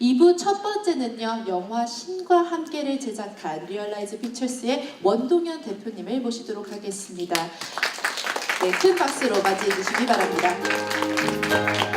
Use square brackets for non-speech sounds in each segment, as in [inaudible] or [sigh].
2부 첫 번째는요, 영화 신과 함께를 제작한 리얼라이즈 피처스의 원동현 대표님을 모시도록 하겠습니다. 네, 큰 박수로 맞이해 주시기 바랍니다.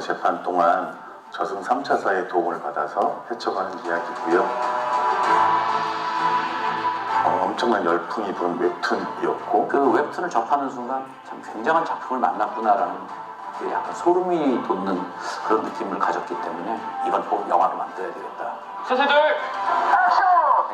번의 재판 동안 저승 3차사의 도움을 받아서 헤쳐가는 이야기고요. 어, 엄청난 열풍이 부른 웹툰이었고 그 웹툰을 접하는 순간 참 굉장한 작품을 만났구나라는 그 약간 소름이 돋는 그런 느낌을 가졌기 때문에 이건 꼭 영화로 만들어야 되겠다. 세세들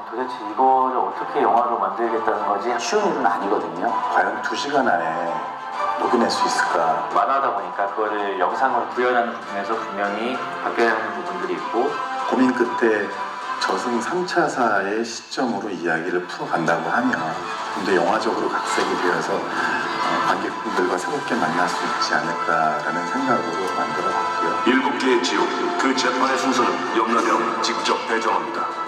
도대체 이거를 어떻게 영화로 만들겠다는 거지 쉬운 일은 아니거든요. 과연 두 시간 안에 녹여낼 수 있을까? 만화다 보니까 그거를 영상으로 구현하는 부분에서 분명히 바뀌어야 하는 부분들이 있고 고민 끝에 저승 3차사의 시점으로 이야기를 풀어간다고 하면 근데 영화적으로 각색이 되어서 어, 관객분들과 새롭게 만날 수 있지 않을까라는 생각으로 만들어 봤고요. 일곱 개의 지옥, 그 재판의 순서는 염라대왕이 직접 배정합니다.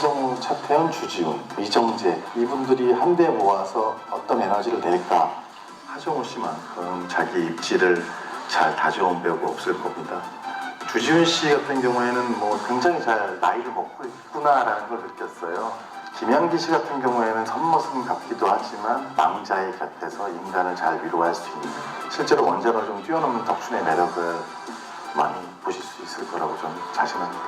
하정우, 차태현, 주지훈, 이정재 이분들이 한데 모아서 어떤 에너지를 낼까? 하정우 씨만큼 자기 입지를 잘 다져온 배우가 없을 겁니다. 주지훈 씨 같은 경우에는 뭐 굉장히 잘 나이를 먹고 있구나라는 걸 느꼈어요. 김양기 씨 같은 경우에는 선모습 같기도 하지만 망자의 곁에서 인간을 잘 위로할 수 있는 실제로 원작을 좀 뛰어넘는 덕춘의 매력을 많이 보실 수 있을 거라고 저는 자신합니다.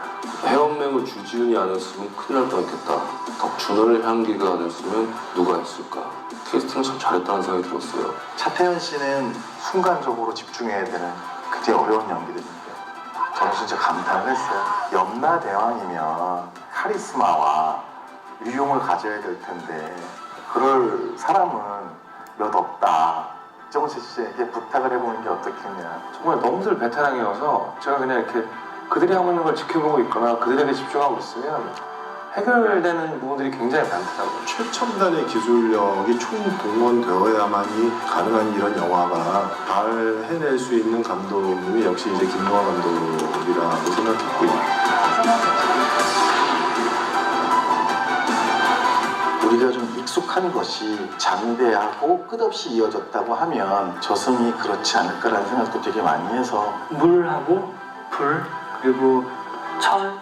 해엄맹을 주지훈이 안 했으면 큰일 날 뻔했겠다. 덕준을 향기가 안 했으면 누가 했을까. 캐스팅을 참 잘했다는 생각이 들었어요. 차태현 씨는 순간적으로 집중해야 되는 굉장히 어려운 연기들인데 저는 진짜 감탄을 했어요. 염라 대왕이면 카리스마와 유용을 가져야 될 텐데 그럴 사람은 몇 없다. 이정재 씨에게 부탁을 해보는 게 어떻겠냐. 정말 너무들 베테랑이어서 제가 그냥 이렇게 그들이 하고 있는 걸 지켜보고 있거나 그들에게 집중하고 있으면 해결되는 부분들이 굉장히 많더라고요. 최첨단의 기술력이 총동원되어야만이 가능한 이런 영화가 잘 해낼 수 있는 감독님이 역시 이제 김노아 감독이라고 생각했고 우리가 좀 익숙한 것이 장대하고 끝없이 이어졌다고 하면 저승이 그렇지 않을까라는 생각도 되게 많이 해서 물하고 불 그리고 철,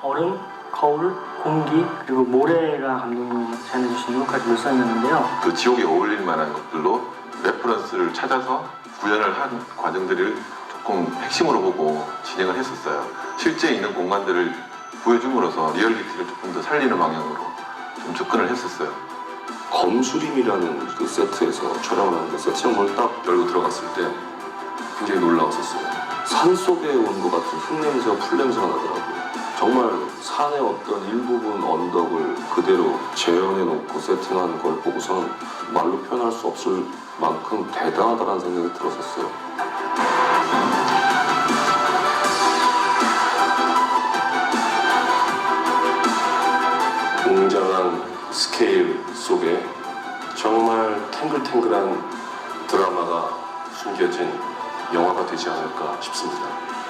얼음, 거울, 공기 그리고 모래가 감독님이 제안해주신 것까지 물성이었는데요. 그 지옥에 어울릴 만한 것들로 레퍼런스를 찾아서 구현을 한 과정들을 조금 핵심으로 보고 진행을 했었어요. 실제 있는 공간들을 보여줌으로써 리얼리티를 조금 더 살리는 방향으로 좀 접근을 했었어요. 검수림이라는 그 세트에서 촬영을 하는데 세팅을 딱 열고 들어갔을 때 굉장히 놀라웠었어요. 산 속에 온 것 같은 흙냄새와 풀냄새가 나더라고요. 정말 산의 어떤 일부분 언덕을 그대로 재현해 놓고 세팅한 걸 보고선 말로 표현할 수 없을 만큼 대단하다는 생각이 들었었어요. 웅장한 스케일 속에 탱글탱글한 드라마가 숨겨진 영화가 되지 않을까 싶습니다.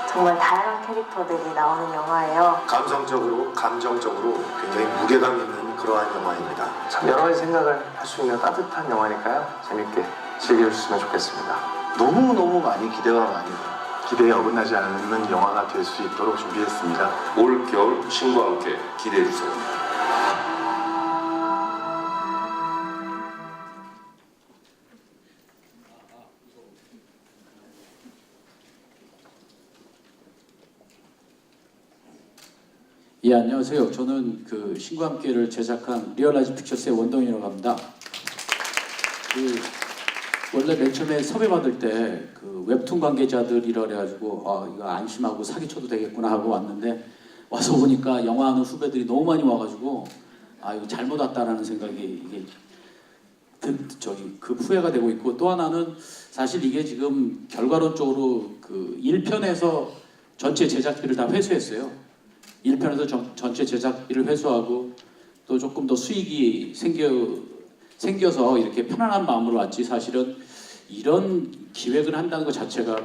정말 다양한 캐릭터들이 나오는 영화예요. 감성적으로 감정적으로 굉장히 무게감 있는 그러한 영화입니다. 참 여러 가지 생각을 할 수 있는 따뜻한 영화니까요. 재밌게 즐겨주셨으면 좋겠습니다. 너무너무 많이 기대가 많이 돼요. 기대에 어긋나지 않는 영화가 될 수 있도록 준비했습니다. 올 겨울 신과 함께 기대해 주세요. 예 안녕하세요. 저는 그 신과 함께를 제작한 리얼라이즈 픽처스의 원동이라고 합니다. 그 원래 맨 처음에 섭외 받을 때 그 웹툰 관계자들이라 그래가지고 아 이거 안심하고 사기쳐도 되겠구나 하고 왔는데 와서 보니까 영화하는 후배들이 너무 많이 와가지고 아 이거 잘못 왔다라는 생각이 이게 든 저기 그 후회가 되고 있고 또 하나는 사실 이게 지금 결과론적으로 그 1편에서 전체 제작비를 다 회수했어요. 1편에서 전, 전체 제작비를 회수하고 또 조금 더 수익이 생겨 생겨서 이렇게 편안한 마음으로 왔지. 사실은 이런 기획을 한다는 것 자체가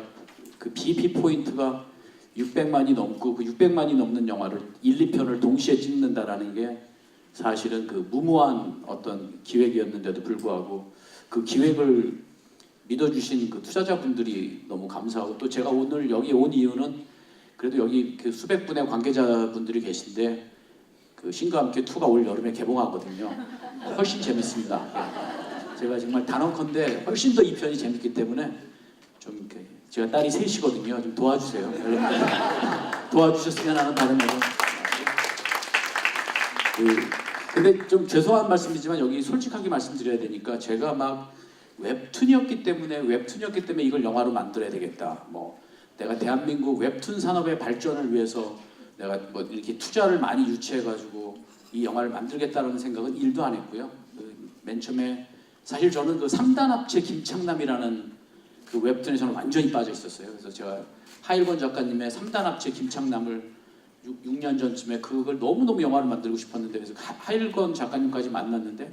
그 BP 포인트가 600만이 넘고 그 600만이 넘는 영화를 1, 2편을 동시에 찍는다라는 게 사실은 그 무모한 어떤 기획이었는데도 불구하고 그 기획을 믿어주신 그 투자자분들이 너무 감사하고 또 제가 오늘 여기 온 이유는 그래도 여기 그 수백 분의 관계자분들이 계신데 그 신과 함께 2가 올 여름에 개봉하거든요. 훨씬 재밌습니다. 예. 제가 정말 단언컨대 훨씬 더 이 편이 재밌기 때문에 좀 이렇게 제가 딸이 셋이거든요. 좀 도와주세요. 여러분들 도와주셨으면 하는 바람으로. 그 근데 좀 죄송한 말씀이지만 여기 솔직하게 말씀드려야 되니까 제가 막 웹툰이었기 때문에 웹툰이었기 때문에 이걸 영화로 만들어야 되겠다. 뭐 내가 대한민국 웹툰 산업의 발전을 위해서 내가 뭐 이렇게 투자를 많이 유치해가지고 이 영화를 만들겠다는 생각은 일도 안 했고요. 그 맨 처음에 사실 저는 그 3단 합체 김창남이라는 그 웹툰에 저는 완전히 빠져 있었어요. 그래서 제가 하일권 작가님의 3단 합체 김창남을 6, 년 전쯤에 그걸 너무너무 영화를 만들고 싶었는데 그래서 하- 하일권 작가님까지 만났는데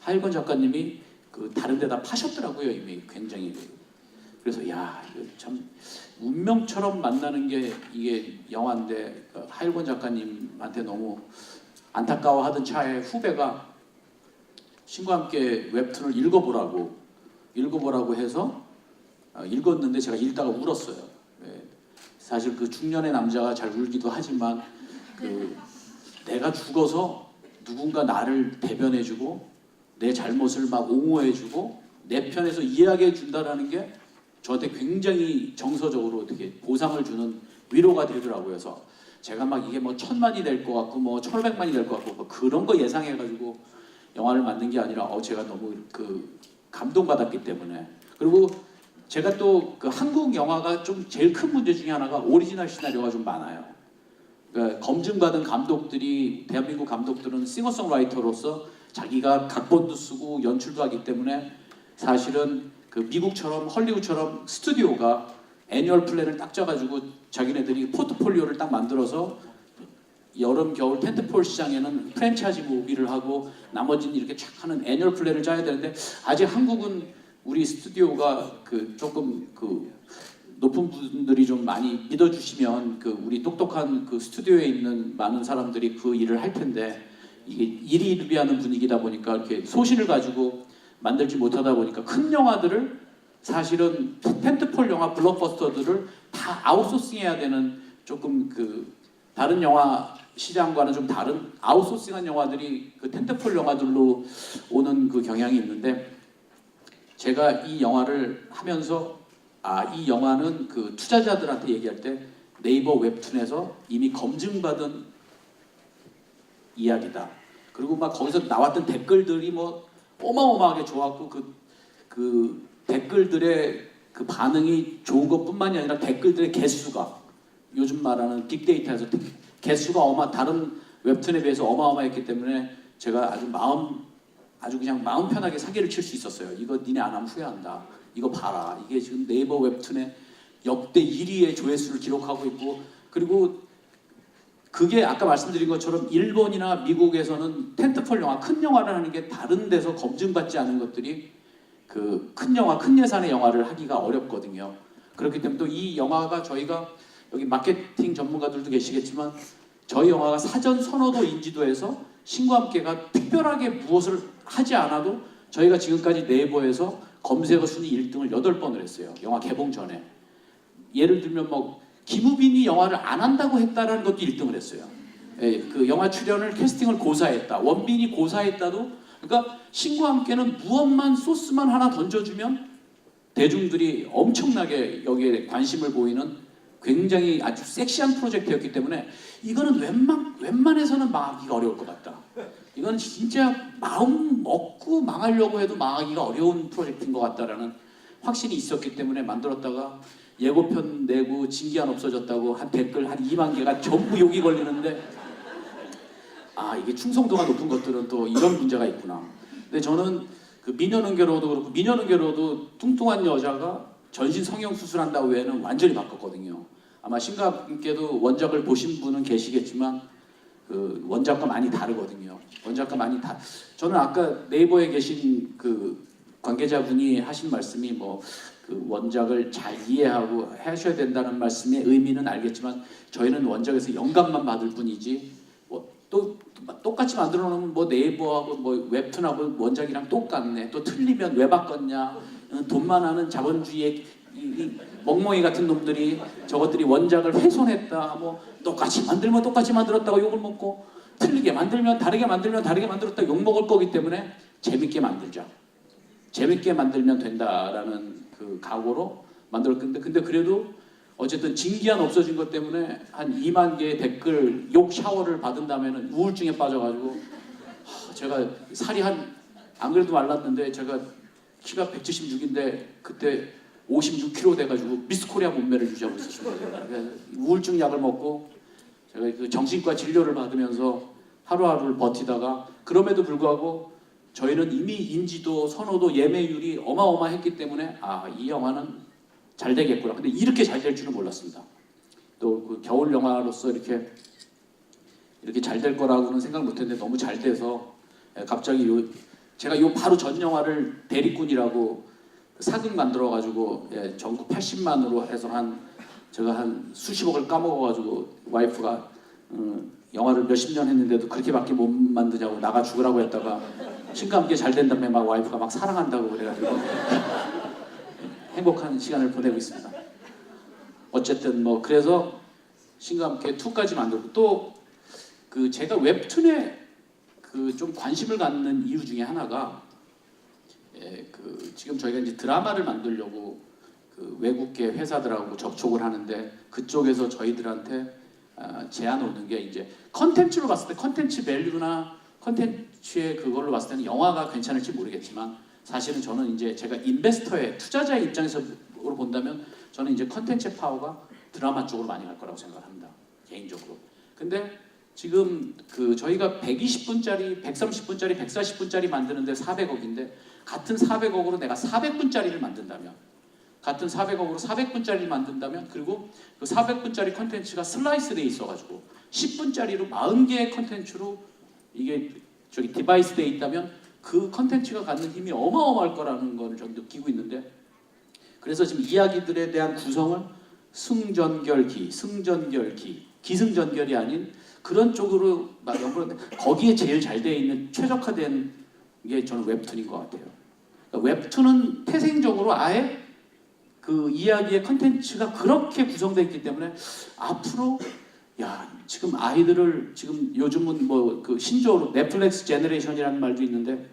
하일권 작가님이 그 다른 데다 파셨더라고요 이미 굉장히 그래서 야 이거 참 운명처럼 만나는 게 이게 영화인데 그 하일권 작가님한테 너무 안타까워하던 차에 후배가 신과 함께 웹툰을 읽어보라고 읽어보라고 해서 어, 읽었는데 제가 읽다가 울었어요. 예. 사실 그 중년의 남자가 잘 울기도 하지만 그 내가 죽어서 누군가 나를 대변해주고 내 잘못을 막 옹호해주고 내 편에서 이해하게 해준다라는 게 저한테 굉장히 정서적으로 어떻게 보상을 주는 위로가 되더라고요. 그래서 제가 막 이게 뭐 천만이 될 것 같고 뭐 천오백만이 될 것 같고 뭐 그런 거 예상해가지고 영화를 만든 게 아니라 어 제가 너무 그 감동받았기 때문에 그리고 제가 또 그 한국 영화가 좀 제일 큰 문제 중에 하나가 오리지널 시나리오가 좀 많아요. 그러니까 검증받은 감독들이 대한민국 감독들은 싱어송라이터로서 자기가 각본도 쓰고 연출도 하기 때문에 사실은 그 미국처럼 헐리우드처럼 스튜디오가 애니얼 플랜을 딱 짜가지고 자기네들이 포트폴리오를 딱 만들어서 여름 겨울 텐트폴 시장에는 프랜차이즈 무비를 하고 나머지는 이렇게 쫙 하는 애니얼 플랜을 짜야 되는데 아직 한국은 우리 스튜디오가 그 조금 그 높은 분들이 좀 많이 믿어주시면 그 우리 똑똑한 그 스튜디오에 있는 많은 사람들이 그 일을 할 텐데 이게 일희일비하는 분위기다 보니까 이렇게 소신을 가지고 만들지 못하다 보니까 큰 영화들을 사실은 텐트폴 영화 블록버스터들을 다 아웃소싱해야 되는 조금 그 다른 영화 시장과는 좀 다른 아웃소싱한 영화들이 그 텐트폴 영화들로 오는 그 경향이 있는데 제가 이 영화를 하면서 아 이 영화는 그 투자자들한테 얘기할 때 네이버 웹툰에서 이미 검증받은 이야기다. 그리고 막 거기서 나왔던 댓글들이 뭐 어마어마하게 좋았고 그, 그 댓글들의 그 반응이 좋은 것뿐만이 아니라 댓글들의 개수가 요즘 말하는 빅데이터에서 데- 개수가 어마 다른 웹툰에 비해서 어마어마했기 때문에 제가 아주 마음 아주 그냥 마음 편하게 사기를 칠 수 있었어요. 이거 니네 안 하면 후회한다. 이거 봐라. 이게 지금 네이버 웹툰에 역대 1위의 조회수를 기록하고 있고 그리고 그게 아까 말씀드린 것처럼 일본이나 미국에서는 텐트폴 영화, 큰 영화를 하는 게 다른 데서 검증받지 않은 것들이 그 큰 영화, 큰 예산의 영화를 하기가 어렵거든요. 그렇기 때문에 또 이 영화가 저희가 여기 마케팅 전문가들도 계시겠지만 저희 영화가 사전 선호도 인지도에서 신과 함께가 특별하게 무엇을 하지 않아도 저희가 지금까지 네이버에서 검색어 순위 1등을 8번을 했어요. 영화 개봉 전에. 예를 들면 뭐 김우빈이 영화를 안 한다고 했다라는 것도 1등을 했어요. 예, 그 영화 출연을 캐스팅을 고사했다. 원빈이 고사했다도 그러니까 신과 함께는 무엇만 소스만 하나 던져주면 대중들이 엄청나게 여기에 관심을 보이는 굉장히 아주 섹시한 프로젝트였기 때문에 이거는 웬만 웬만해서는 망하기가 어려울 것 같다. 이건 진짜 마음 먹고 망하려고 해도 망하기가 어려운 프로젝트인 것 같다라는 확신이 있었기 때문에 만들었다가 예고편 내고 진기한 없어졌다고 한 댓글 한 2만 개가 전부 욕이 걸리는데 아 이게 충성도가 높은 것들은 또 이런 문제가 있구나. 근데 저는 그 미녀능계로도 그렇고 미녀능계로도 뚱뚱한 여자가 전신 성형 수술한다 외에는 완전히 바꿨거든요. 아마 심갑께도 원작을 보신 분은 계시겠지만 그 원작과 많이 다르거든요. 원작과 많이 다. 저는 아까 네이버에 계신 그 관계자분이 하신 말씀이 뭐 그 원작을 잘 이해하고 하셔야 된다는 말씀의 의미는 알겠지만 저희는 원작에서 영감만 받을 뿐이지 뭐 또 똑같이 만들어 놓으면 뭐 네이버하고 뭐 웹툰하고 원작이랑 똑같네. 또 틀리면 왜 바꿨냐? 어, 돈만 하는 자본주의의 이, 이 멍멍이 같은 놈들이 저것들이 원작을 훼손했다. 뭐 똑같이 만들면 똑같이 만들었다고 욕을 먹고 틀리게 만들면 다르게 만들면 다르게 만들었다 욕 먹을 거기 때문에 재밌게 만들자. 재밌게 만들면 된다라는 그 각오로 만들었는데 근데 그래도 어쨌든 진기한 없어진 것 때문에 한 2만 개의 댓글 욕 샤워를 받은 다음에는 우울증에 빠져가지고 하, 제가 살이 한 안 그래도 말랐는데 제가 키가 176인데 그때 56kg 돼가지고 미스코리아 몸매를 유지하고 있었습니다. 우울증 약을 먹고 제가 그 정신과 진료를 받으면서 하루하루를 버티다가 그럼에도 불구하고 저희는 이미 인지도, 선호도, 예매율이 어마어마했기 때문에 아 이 영화는 잘 되겠구나. 근데 이렇게 잘 될 줄은 몰랐습니다. 또 그 겨울 영화로서 이렇게 이렇게 잘 될 거라고는 생각 못했는데 너무 잘 돼서 예, 갑자기 요 제가 요 바로 전 영화를 대리꾼이라고 사극 만들어 가지고 예, 전국 80만으로 해서 한 제가 한 수십억을 까먹어 가지고 와이프가 음, 영화를 몇십 년 했는데도 그렇게밖에 못 만드냐고 나가 죽으라고 했다가 신과 함께 잘된 다음에 막 와이프가 막 사랑한다고 그래가지고 행복한 시간을 보내고 있습니다. 어쨌든 뭐 그래서 신과 함께 2까지 만들고 또 그 제가 웹툰에 그 좀 관심을 갖는 이유 중에 하나가 예, 그 지금 저희가 이제 드라마를 만들려고 그 외국계 회사들하고 접촉을 하는데 그쪽에서 저희들한테 아, 제안 오는 게 이제 컨텐츠로 봤을 때 컨텐츠 밸류나 컨텐츠의 그걸로 봤을 때는 영화가 괜찮을지 모르겠지만 사실은 저는 이제 제가 인베스터의 투자자의 입장에서 본다면 저는 이제 컨텐츠 파워가 드라마 쪽으로 많이 갈 거라고 생각합니다 개인적으로. 근데 지금 그 저희가 120분짜리, 130분짜리, 140분짜리 만드는데 400억인데 같은 400억으로 내가 400분짜리를 만든다면 같은 400억으로 400분짜리를 만든다면 그리고 그 400분짜리 컨텐츠가 슬라이스 돼 있어가지고 10분짜리로 40개의 컨텐츠로 이게 저기 디바이스 돼 있다면 그 컨텐츠가 갖는 힘이 어마어마할 거라는 걸좀 느끼고 있는데 그래서 지금 이야기들에 대한 구성을 승전결기, 승전결기, 기승전결이 아닌 그런 쪽으로 막 연구를 거기에 제일 잘돼 있는 최적화된 게 저는 웹툰인 것 같아요. 그러니까 웹툰은 태생적으로 아예 그 이야기의 컨텐츠가 그렇게 구성되어 있기 때문에 앞으로 야 지금 아이들을 지금 요즘은 뭐 그 신조어로 넷플릭스 제너레이션이라는 말도 있는데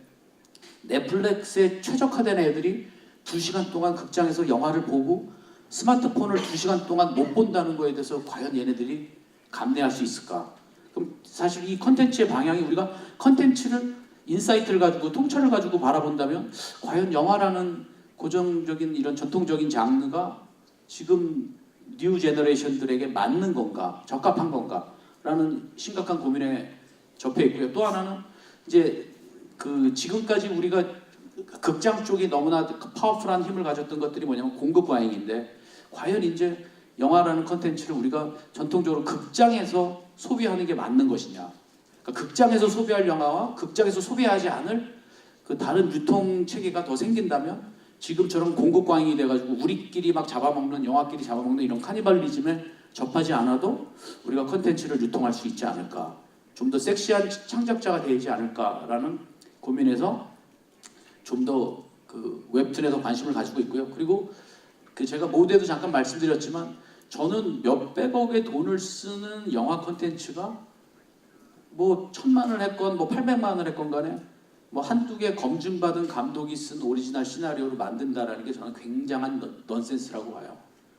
넷플릭스에 최적화된 애들이 두 시간 동안 극장에서 영화를 보고 스마트폰을 두 시간 동안 못 본다는 거에 대해서 과연 얘네들이 감내할 수 있을까? 그럼 사실 이 컨텐츠의 방향이 우리가 컨텐츠를 인사이트를 가지고 통찰을 가지고 바라본다면 과연 영화라는 고정적인 이런 전통적인 장르가 지금 뉴 제너레이션들에게 맞는 건가 적합한 건가라는 심각한 고민에 접해 있고요. 또 하나는 이제 그 지금까지 우리가 극장 쪽이 너무나 파워풀한 힘을 가졌던 것들이 뭐냐면 공급 과잉인데 과연 이제 영화라는 컨텐츠를 우리가 전통적으로 극장에서 소비하는 게 맞는 것이냐? 그러니까 극장에서 소비할 영화와 극장에서 소비하지 않을 그 다른 유통 체계가 더 생긴다면 지금처럼 공급 광이 돼가지고 우리끼리 막 잡아먹는 영화끼리 잡아먹는 이런 카니발리즘에 접하지 않아도 우리가 컨텐츠를 유통할 수 있지 않을까. 좀 더 섹시한 창작자가 되지 않을까라는 고민에서 좀 더 그 웹툰에도 관심을 가지고 있고요. 그리고 그 제가 모두에도 잠깐 말씀드렸지만 저는 몇백억의 돈을 쓰는 영화 컨텐츠가 뭐 천만을 했건 뭐 팔백만을 했건 간에 뭐 한두 개 검증받은 감독이 쓴 오리지널 시나리오를 만든다라는 게 저는 굉장한 넌- 넌센스라고 봐요.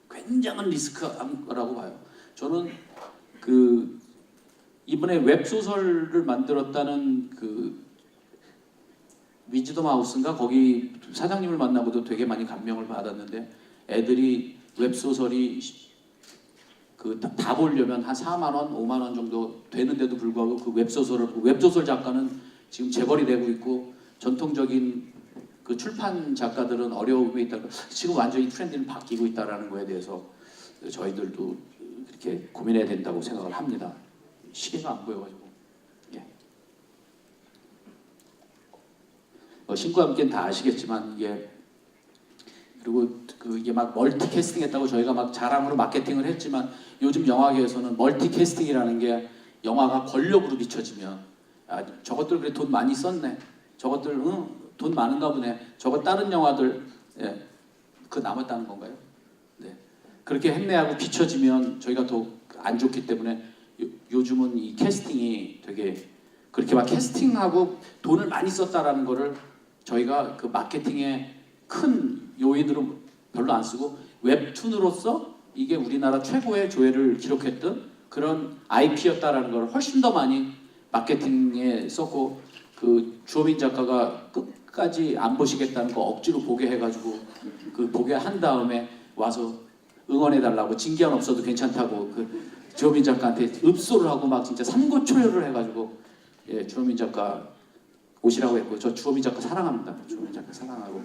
굉장한 리스크라고 봐요. 저는 그 이번에 웹소설을 만들었다는 그 위즈덤 하우스인가 거기 사장님을 만나고도 되게 많이 감명을 받았는데 애들이 웹소설이 그다 보려면 한 4만 원, 5만 원 정도 되는데도 불구하고 그 웹소설을 그 웹소설 작가는 지금 재벌이 되고 있고 전통적인 그 출판 작가들은 어려움에 있다. 지금 완전히 트렌드는 바뀌고 있다라는 거에 대해서 저희들도 이렇게 고민해야 된다고 생각을 합니다. 시계가 안 보여가지고. 예. 뭐 신과 함께는 다 아시겠지만 이게 그리고 그 이게 막 멀티 캐스팅했다고 저희가 막 자랑으로 마케팅을 했지만 요즘 영화계에서는 멀티 캐스팅이라는 게 영화가 권력으로 비춰지면 아 저것들 그래 돈 많이 썼네. 저것들 응, 돈 많은가 보네. 저거 다른 영화들 예, 그 남았다는 건가요? 네. 그렇게 행내하고 비춰지면 저희가 더 안 좋기 때문에 요, 요즘은 이 캐스팅이 되게 그렇게 막 캐스팅하고 돈을 많이 썼다라는 거를 저희가 그 마케팅에 큰 요인으로 별로 안 쓰고 웹툰으로서 이게 우리나라 최고의 조회를 기록했던 그런 IP였다라는 걸 훨씬 더 많이 마케팅에 썼고 그 주호민 작가가 끝까지 안 보시겠다는 거 억지로 보게 해가지고 그 보게 한 다음에 와서 응원해 달라고 징계안 없어도 괜찮다고 그 주호민 작가한테 읍소를 하고 막 진짜 삼고초려를 해가지고 예 주호민 작가 오시라고 했고 저 주호민 작가 사랑합니다. 주호민 작가 사랑하고.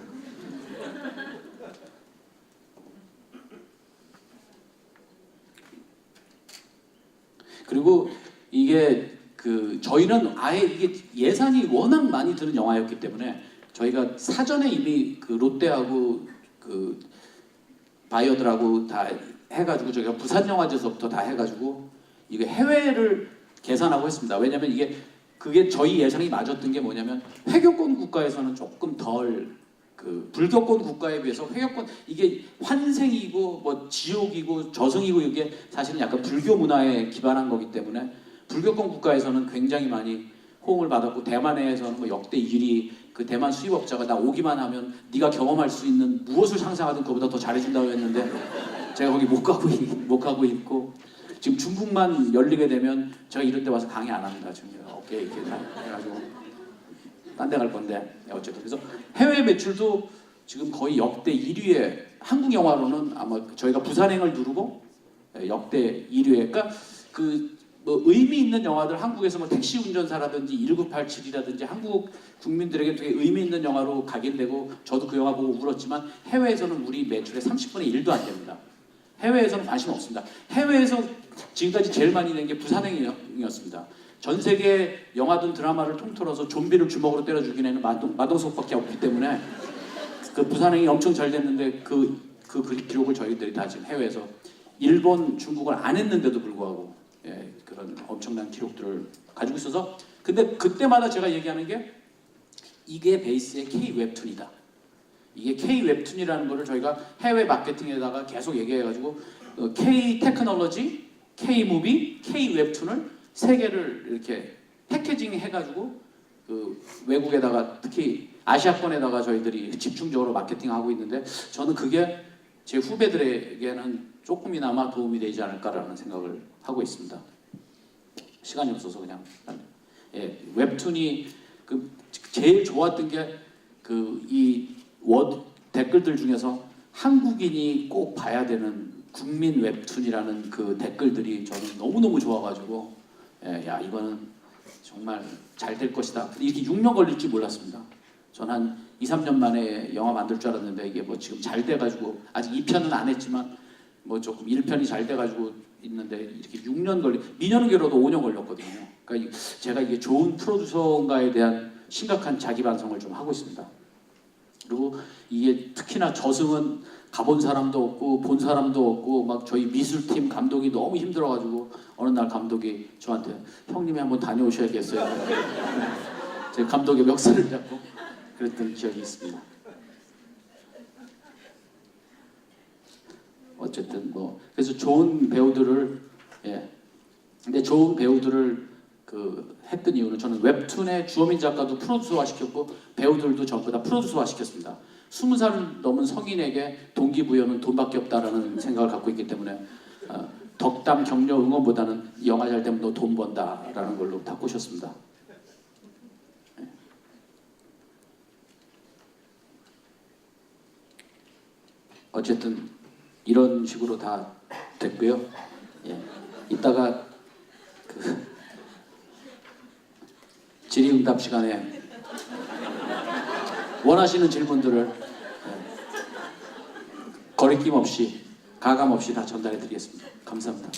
그리고 이게 그 저희는 아예 이게 예산이 워낙 많이 드는 영화였기 때문에 저희가 사전에 이미 그 롯데하고 그 바이어들하고 다 해가지고 저희가 부산 영화제에서부터 다 해가지고 이게 해외를 계산하고 했습니다. 왜냐면 이게 그게 저희 예상이 맞았던 게 뭐냐면 회교권 국가에서는 조금 덜 그 불교권 국가에 비해서 회교권 이게 환생이고 뭐 지옥이고 저승이고 이게 사실은 약간 불교 문화에 기반한 거기 때문에 불교권 국가에서는 굉장히 많이 호응을 받았고 대만에서는 뭐 역대 1위 그 대만 수입업자가 나 오기만 하면 네가 경험할 수 있는 무엇을 상상하든 그보다 더 잘해준다고 했는데 제가 거기 못 가고 있- 못 가고 있고 지금 중국만 열리게 되면 제가 이런 데 와서 강의 안 합니다 지금 어깨 이렇게 다 해가지고. 딴 데 갈 건데. 어쨌든. 그래서 해외 매출도 지금 거의 역대 1위에 한국 영화로는 아마 저희가 부산행을 누르고 예, 역대 1위에. 그러니까 그 뭐 의미 있는 영화들 한국에서 뭐 택시 운전사라든지 1987이라든지 한국 국민들에게 되게 의미 있는 영화로 각인되고 저도 그 영화 보고 울었지만 해외에서는 우리 매출의 30분의 1도 안 됩니다. 해외에서는 관심 없습니다. 해외에서 지금까지 제일 많이 낸 게 부산행이었습니다. 전 세계 영화든 드라마를 통틀어서 좀비를 주먹으로 때려 죽이는 마동, 마동석밖에 없기 때문에 그 부산행이 엄청 잘 됐는데 그, 그, 그 기록을 저희들이 다 지금 해외에서 일본, 중국을 안 했는데도 불구하고 예, 그런 엄청난 기록들을 가지고 있어서 근데 그때마다 제가 얘기하는 게 이게 베이스의 K 웹툰이다. 이게 K 웹툰이라는 거를 저희가 해외 마케팅에다가 계속 얘기해가지고 어, K 테크놀로지, K 무비, K 웹툰을 세 개를 이렇게 패키징 해가지고 그 외국에다가 특히 아시아권에다가 저희들이 집중적으로 마케팅하고 있는데 저는 그게 제 후배들에게는 조금이나마 도움이 되지 않을까라는 생각을 하고 있습니다. 시간이 없어서 그냥 예, 웹툰이 그 제일 좋았던 게 그 이워 댓글들 중에서 한국인이 꼭 봐야 되는 국민 웹툰이라는 그 댓글들이 저는 너무 너무 좋아가지고 예, 야 이거는 정말 잘 될 것이다. 이렇게 6년 걸릴지 몰랐습니다. 전한 2, 3년 만에 영화 만들 줄 알았는데 이게 뭐 지금 잘 돼가지고 아직 2편은 안 했지만 뭐 조금 1편이 잘 돼가지고 있는데 이렇게 6년 걸리 미녀는게로도 5년 걸렸거든요. 그러니까 이- 제가 이게 좋은 프로듀서인가에 대한 심각한 자기 반성을 좀 하고 있습니다. 그리고 이게 특히나 저승은 가본 사람도 없고 본 사람도 없고 막 저희 미술팀 감독이 너무 힘들어가지고 어느 날 감독이 저한테 형님이 한번 다녀오셔야겠어요. [laughs] 제 감독의 멱살을 잡고 그랬던 기억이 있습니다. 어쨌든 뭐 그래서 좋은 배우들을 예 근데 좋은 배우들을 그 했던 이유는 저는 웹툰의 주호민 작가도 프로듀서화 시켰고 배우들도 전부 다 프로듀서화 시켰습니다. 스무 살 넘은 성인에게 동기부여는 돈밖에 없다라는 [laughs] 생각을 갖고 있기 때문에 어, 덕담 격려 응원보다는 이 영화 잘 되면 너 돈 번다라는 걸로 다 꼬셨습니다. 어쨌든 이런 식으로 다 됐고요. 예. 이따가 그 질의응답 시간에 원하시는 질문들을 예, 거리낌 없이 가감 없이 다 전달해 드리겠습니다. 감사합니다.